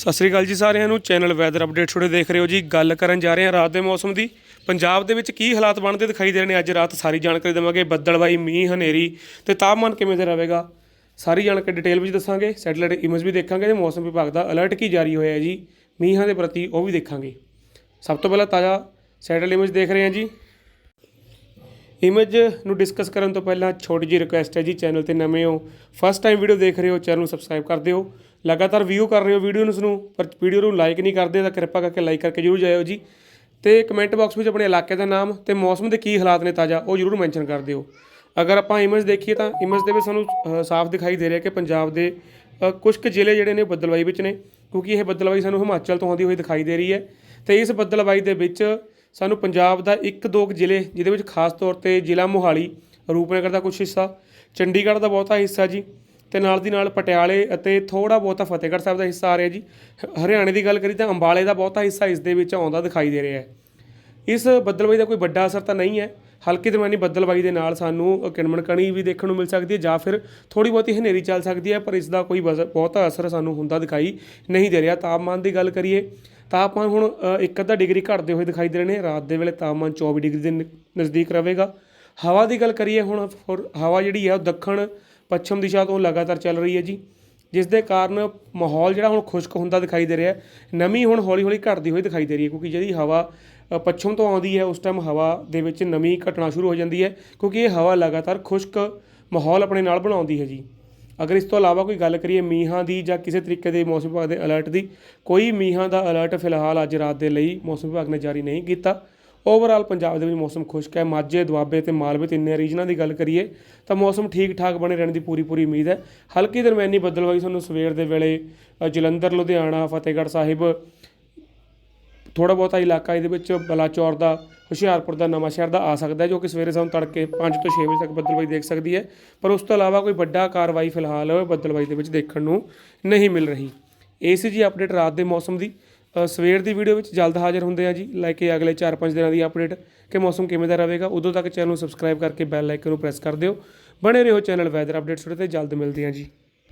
ਸਤਿ ਸ੍ਰੀ ਅਕਾਲ ਜੀ ਸਾਰਿਆਂ ਨੂੰ। ਚੈਨਲ ਵੈਦਰ ਅਪਡੇਟ ਛੋੜੇ ਦੇਖ ਰਹੇ ਹੋ ਜੀ। ਗੱਲ ਕਰਨ ਜਾ ਰਹੇ ਹਾਂ ਰਾਤ ਦੇ ਮੌਸਮ ਦੀ। ਪੰਜਾਬ ਦੇ ਵਿੱਚ ਕੀ ਹਾਲਾਤ ਬਣਦੇ ਦਿਖਾਈ ਦੇ ਰਹੇ ਨੇ? ਅੱਜ ਰਾਤ ਸਾਰੀ ਜਾਣਕਾਰੀ ਦੇਵਾਂਗੇ। ਬੱਦਲਵਾਈ, ਮੀਂਹ, ਹਨੇਰੀ ਤੇ ਤਾਪਮਾਨ ਕਿਵੇਂ ਦਾ ਰਹੇਗਾ? ਸਾਰੀ ਜਾਣਕਾਰੀ ਡਿਟੇਲ ਵਿੱਚ ਦੱਸਾਂਗੇ। ਸੈਟਲਾਈਟ ਇਮੇਜ ਵੀ ਦੇਖਾਂਗੇ ਤੇ ਮੌਸਮ ਵਿਭਾਗ ਦਾ ਅਲਰਟ ਕੀ ਜਾਰੀ ਹੋਇਆ ਹੈ ਜੀ। ਮੀਂਹਾਂ ਦੇ ਪ੍ਰਤੀ ਉਹ ਵੀ ਦੇਖਾਂਗੇ। ਸਭ ਤੋਂ ਪਹਿਲਾਂ ਤਾਜ਼ਾ ਸੈਟਲਾਈਟ ਇਮੇਜ ਦੇਖ ਰਹੇ ਹਾਂ ਜੀ। ਇਮੇਜ ਨੂੰ ਡਿਸਕਸ ਕਰਨ ਤੋਂ ਪਹਿਲਾਂ ਛੋਟੀ ਜਿਹੀ ਰਿਕੁਐਸਟ ਹੈ ਜੀ ਚੈਨਲ ਤੇ ਨਵੇਂ ਹੋ ਫਸਟ ਟਾਈਮ ਵੀਡੀਓ ਦੇਖ ਰਹੇ ਹੋ ਚੈਨਲ ਨੂੰ ਸਬਸਕ੍ਰਾਈਬ ਕਰ ਦਿਓ। ਲਗਾਤਾਰ ਵਿਊ ਕਰ ਰਹੇ ਹੋ ਵੀਡੀਓ ਨੂੰ ਨੂੰ ਪਰ ਵੀਡੀਓ ਨੂੰ ਲਾਈਕ ਨਹੀਂ ਕਰਦੇ ਤਾਂ ਕਿਰਪਾ ਕਰਕੇ ਲਾਈਕ ਕਰਕੇ ਜਰੂਰ ਜਾਇਓ ਜੀ। ਤੇ ਕਮੈਂਟ ਬਾਕਸ ਵਿੱਚ ਆਪਣੇ ਇਲਾਕੇ ਦਾ ਨਾਮ ਤੇ ਮੌਸਮ ਦੇ ਕੀ ਹਾਲਾਤ ਨੇ ਤਾਜ਼ਾ ਉਹ ਜਰੂਰ ਮੈਂਸ਼ਨ ਕਰ ਦਿਓ। ਅਗਰ ਆਪਾਂ ਇਮੇਜ ਦੇਖੀਏ ਤਾਂ ਇਮੇਜ ਦੇ ਵਿੱਚ ਸਾਨੂੰ ਸਾਫ਼ ਦਿਖਾਈ ਦੇ ਰਿਹਾ ਕਿ ਪੰਜਾਬ ਦੇ ਅ, ਕੁਝ ਕੁ ਜ਼ਿਲ੍ਹੇ ਜਿਹੜੇ ਨੇ ਬੱਦਲਵਾਈ ਵਿੱਚ ਨੇ ਕਿਉਂਕਿ ਇਹ ਬੱਦਲਵਾਈ ਸਾਨੂੰ ਹਿਮਾਚਲ ਤੋਂ ਆਉਂਦੀ ਹੋਈ ਦਿਖਾਈ ਦੇ ਰਹੀ ਹੈ। ਤੇ ਇਸ ਬੱਦਲਵਾਈ ਦੇ ਵਿੱਚ ਸਾਨੂੰ ਪੰਜਾਬ ਦਾ ਇੱਕ ਦੋ ਕੁ ਜ਼ਿਲ੍ਹੇ ਜਿਹਦੇ ਵਿੱਚ ਖਾਸ ਤੌਰ ਤੇ ਜ਼ਿਲ੍ਹਾ ਮੋਹਾਲੀ, ਰੂਪਨਗਰ ਦਾ ਕੁਝ ਹਿੱਸਾ, ਚੰਡੀਗੜ੍ਹ ਦਾ ਬਹੁਤਾ ਹਿੱਸਾ ਜੀ, ਤੇ ਨਾਲ ਦੀ ਨਾਲ ਪਟਿਆਲੇ ਅਤੇ ਥੋੜਾ ਬਹੁਤਾ ਫਤਿਹਗੜ੍ਹ ਸਾਹਿਬ ਦਾ ਹਿੱਸਾ ਆ ਰਿਹਾ ਜੀ। ਹਰਿਆਣੇ ਦੀ ਗੱਲ ਕਰੀ ਤਾਂ ਅੰਬਾਲੇ ਦਾ ਬਹੁਤਾ ਹਿੱਸਾ ਇਸ ਦੇ ਵਿੱਚ ਆਉਂਦਾ ਦਿਖਾਈ ਦੇ ਰਿਹਾ ਹੈ। ਇਸ ਬੱਦਲਬਾਈ ਦਾ ਕੋਈ ਵੱਡਾ ਅਸਰ ਤਾਂ ਨਹੀਂ ਹੈ। ਹਲਕੀ ਦਰਮਿਆਨੀ ਬੱਦਲਬਾਈ ਦੇ ਨਾਲ ਸਾਨੂੰ ਕਿਣਮਣ ਕਣੀ ਵੀ ਦੇਖਣ ਨੂੰ ਮਿਲ ਸਕਦੀ ਹੈ ਜਾਂ ਫਿਰ ਥੋੜੀ ਬਹੁਤੀ ਹਨੇਰੀ ਚੱਲ ਸਕਦੀ ਹੈ, ਪਰ ਇਸ ਦਾ ਕੋਈ ਵਜ਼- ਬਹੁਤਾ ਅਸਰ ਸਾਨੂੰ ਹੁੰਦਾ ਦਿਖਾਈ ਨਹੀਂ ਦੇ ਰਿਹਾ। ਤਾਪਮਾਨ ਦੀ ਗੱਲ ਕਰੀਏ ਤਾਪਮਾਨ ਹੁਣ ਇੱਕ ਅੱਧਾ ਡਿਗਰੀ ਘਟਦੇ ਹੋਏ ਦਿਖਾਈ ਦੇ ਰਹੇ ਨੇ। ਰਾਤ ਦੇ ਵੇਲੇ ਤਾਪਮਾਨ 24 ਡਿਗਰੀ ਦੇ ਨਜ਼ਦੀਕ ਰਹੇਗਾ। ਹਵਾ ਦੀ ਗੱਲ ਕਰੀਏ ਹੁਣ ਫੋਰ- ਹਵਾ ਜਿਹੜੀ ਹੈ ਉਹ ਦੱਖਣ, ਪੱਛਮ ਦਿਸ਼ਾ ਤੋਂ ਲਗਾਤਾਰ ਚੱਲ ਰਹੀ ਹੈ ਜੀ। ਜਿਸ ਦੇ ਕਾਰਨ ਮਾਹੌਲ ਜਿਹੜਾ ਹੁਣ ਖੁਸ਼ਕ ਹੁੰਦਾ ਦਿਖਾਈ ਦੇ ਰਿਹਾ। ਹੈ ਨਮੀ ਹੁਣ ਹੌਲੀ ਹੌਲੀ ਘਟਦੀ ਹੋਈ ਦਿਖਾਈ ਦੇ ਰਹੀ ਹੈ, ਕਿਉਂਕਿ ਜਿਹੜੀ ਹਵਾ ਪੱਛਮ ਤੋਂ ਆਉਂਦੀ ਹੈ, ਉਸ ਟਾਈਮ ਹਵਾ ਦੇ ਵਿੱਚ ਨਮੀ ਘਟਣਾ ਸ਼ੁਰੂ ਹੋ ਜਾਂਦੀ ਹੈ। ਕਿਉਂਕਿ ਇਹ ਹਵਾ ਲਗਾਤਾਰ ਖੁਸ਼ਕ ਮਾਹੌਲ ਆਪਣੇ ਨਾਲ ਬਣਾਉਂਦੀ ਹੈ ਜੀ। ਅਗਰ ਇਸ ਤੋਂ ਇਲਾਵਾ ਕੋਈ ਗੱਲ ਕਰੀਏ ਮੀਂਹਾਂ ਦੀ ਜਾਂ ਕਿਸੇ ਤਰੀਕੇ ਦੇ ਮੌਸਮ ਵਿਭਾਗ ਦੇ ਅਲਰਟ ਦੀ, ਕੋਈ ਮੀਂਹਾਂ ਦਾ ਅਲਰਟ ਫਿਲਹਾਲ ਅੱਜ ਰਾਤ ਦੇ ਲਈ ਮੌਸਮ ਵਿਭਾਗ ਨੇ ਜਾਰੀ ਨਹੀਂ ਕੀਤਾ। ਓਵਰਆਲ ਪੰਜਾਬ ਦੇ ਵਿੱਚ ਮੌਸਮ ਖੁਸ਼ਕ ਹੈ, ਮਾਝੇ, ਦੁਆਬੇ ਤੇ ਮਾਲਵੇ ਤਿੰਨੇ ਰੀਜਨਾਂ ਦੀ ਗੱਲ ਕਰੀਏ ਤਾਂ ਮੌਸਮ ਠੀਕ ਠਾਕ ਬਣੇ ਰਹਿਣ ਦੀ ਪੂਰੀ ਪੂਰੀ ਉਮੀਦ ਹੈ। ਹਲਕੀ ਦਰਮਿਆਨੀ ਬੱਦਲਵਾਈ ਤੁਹਾਨੂੰ ਸਵੇਰ ਦੇ ਵੇਲੇ ਜਲੰਧਰ, ਲੁਧਿਆਣਾ, ਫਤਿਹਗੜ੍ਹ ਸਾਹਿਬ ਥੋੜਾ ਬਹੁਤਾ ਇਲਾਕਾ ਇਹਦੇ ਵਿੱਚ ਬਲਾਚੌਰ ਦਾ, ਹੁਸ਼ਿਆਰਪੁਰ ਦਾ, ਨਵਾਂ ਸ਼ਹਿਰ ਦਾ ਆ ਸਕਦਾ ਜੋ ਕਿ ਸਵੇਰੇ ਸਾਨੂੰ ਤੜਕੇ 5 ਤੋਂ 6 ਵਜੇ ਤੱਕ ਬੱਦਲਬਾਈ ਦੇਖ ਸਕਦੀ ਹੈ। ਪਰ ਉਸ ਤੋਂ ਇਲਾਵਾ ਕੋਈ ਵੱਡਾ ਕਾਰਵਾਈ ਫਿਲਹਾਲ ਬੱਦਲਬਾਈ ਦੇ ਵਿੱਚ ਦੇਖਣ ਨੂੰ ਨਹੀਂ ਮਿਲ ਰਹੀ। ਇਹ ਸੀ ਜੀ ਅਪਡੇਟ ਰਾਤ ਦੇ ਮੌਸਮ ਦੀ। ਸਵੇਰ ਦੀ ਵੀਡੀਓ ਵਿੱਚ ਜਲਦ ਹਾਜ਼ਰ ਹੁੰਦੇ ਆ ਜੀ। ਲੈ ਕੇ ਅਗਲੇ 4-5 ਦਿਨਾਂ ਦੀ ਅਪਡੇਟ ਕਿ ਮੌਸਮ ਕਿਵੇਂ ਦਾ ਰਹੇਗਾ। ਉਦੋਂ ਤੱਕ ਚੈਨਲ ਨੂੰ ਸਬਸਕ੍ਰਾਈਬ ਕਰਕੇ ਬੈਲ ਆਈਕਨ ਨੂੰ ਪ੍ਰੈਸ ਕਰ ਦਿਓ। ਬਣੇ ਰਹੋ ਚੈਨਲ ਵੈਦਰ ਅਪਡੇਟਸ ਤੇ ਜਲਦ ਮਿਲਦੇ ਆ ਜੀ।